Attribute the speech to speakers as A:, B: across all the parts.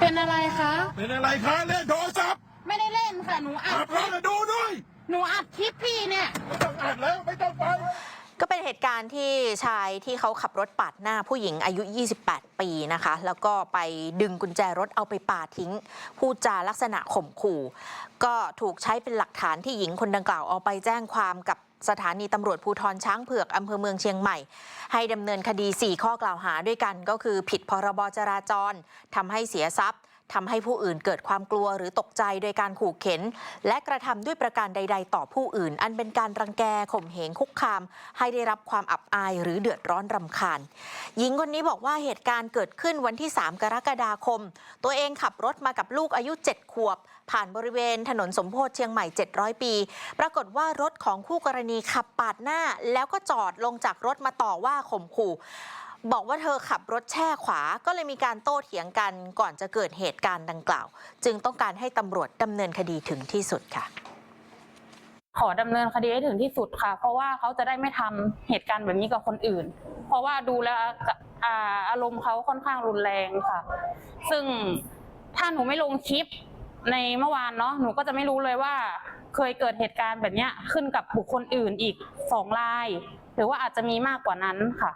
A: เป็นอะไรคะ
B: เป็นอะไรคะเล่นโทรศัพท์
A: ไม่ได้เล่นค่ะ หนูอั
B: อั
A: ด
B: ดแล้วดูด้วย
A: หนูอัดคลิปพี่เนี่ย
B: ไม่ต้องอัดแล้วไม่ต้องไป
C: ก็เป็นเหตุการณ์ที่ชายที่เขาขับรถปาดหน้าผู้หญิงอายุ 28 ปีนะคะ แล้วก็ไปดึงกุญแจรถเอาไปปาทิ้ง พูดจาลักษณะข่มขู่ ก็ถูกใช้เป็นหลักฐานที่หญิงคนดังกล่าวเอาไปแจ้งความกับ สถานีตำรวจภูทรช้างเผือกอำเภอเมืองเชียงใหม่ ให้ดำเนินคดี 4 ข้อกล่าวหาด้วยกันก็คือ ผิดพรบจราจรทำให้เสียทรัพย์ ทำให้ผู้อื่นเกิดความกลัวหรือตกใจโดยการขู่เข็น และกระทำด้วยประการใด ๆ ต่อผู้อื่น อันเป็นการรังแกข่มเหงคุกคาม ให้ได้รับความอับอายหรือเดือดร้อนรำคาญ หญิงคนนี้บอกว่าเหตุการณ์เกิดขึ้นวันที่ 3 กรกฎาคม ตัวเองขับรถมากับลูกอายุ 7 ขวบ ผ่านบริเวณถนนสมโพธิเชียงใหม่ 700 ปี ปรากฏว่ารถของคู่กรณีขับปาดหน้า แล้วก็จอดลงจากรถมาต่อว่าข่มขู่ บอกว่าเธอขับรถแช่ขวาก็เลยมีการโต้เถียงกันก่อนจะเกิดเหตุการณ์ดังกล่าว จึงต้องการให้ตำรวจดำเนินคดีถึงที่สุดค่ะ
D: ขอดำเนินคดีให้ถึงที่สุดค่ะ เพราะว่าเขาจะได้ไม่ทำเหตุการณ์แบบนี้กับคนอื่น เพราะว่าดูแล้วอ่าอารมณ์เขาค่อนข้างรุนแรงค่ะ ซึ่งถ้าหนูไม่ลงคลิปในเมื่อวานเนาะหนูก็จะไม่รู้เลยว่า เคยเกิดเหตุการณ์แบบเนี้ยขึ้นกับบุคคลอื่นอีกสองราย หรือว่าอาจจะมีมากกว่านั้นค่ะ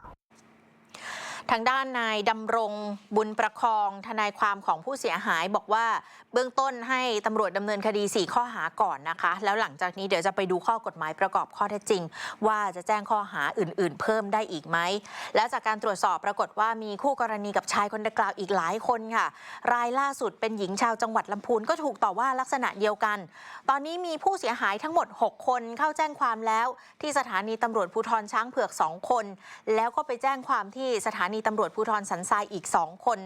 C: ทางด้านนายดำรงบุญประคองทนายความของผู้เสียหายบอกว่าเบื้องต้นให้ตำรวจดำเนินคดี 4 ข้อหาก่อนนะคะ แล้วหลังจากนี้เดี๋ยวจะไปดูข้อกฎหมายประกอบข้อเท็จจริง ว่าจะแจ้งข้อหาอื่น ๆ เพิ่มได้อีกไหม และจากการตรวจสอบปรากฏว่ามีคู่กรณีกับชายคนดังกล่าวอีกหลายคนค่ะ รายล่าสุดเป็นหญิงชาวจังหวัดลำพูนก็ถูกต่อว่าลักษณะเดียวกัน ตอนนี้มีผู้เสียหายทั้งหมด 6 คนเข้าแจ้งความแล้ว ที่สถานีตำรวจภูธรช้างเผือก 2 คน แล้วก็ไปแจ้งความที่สถานีตำรวจภูธรสันทรายอีก2คน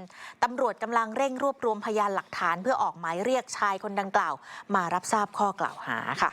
C: ตำรวจกำลังเร่งรวบรวมพยานหลักฐานเพื่อออกหมายเรียกชายคนดังกล่าว มารับทราบข้อกล่าวหาค่ะ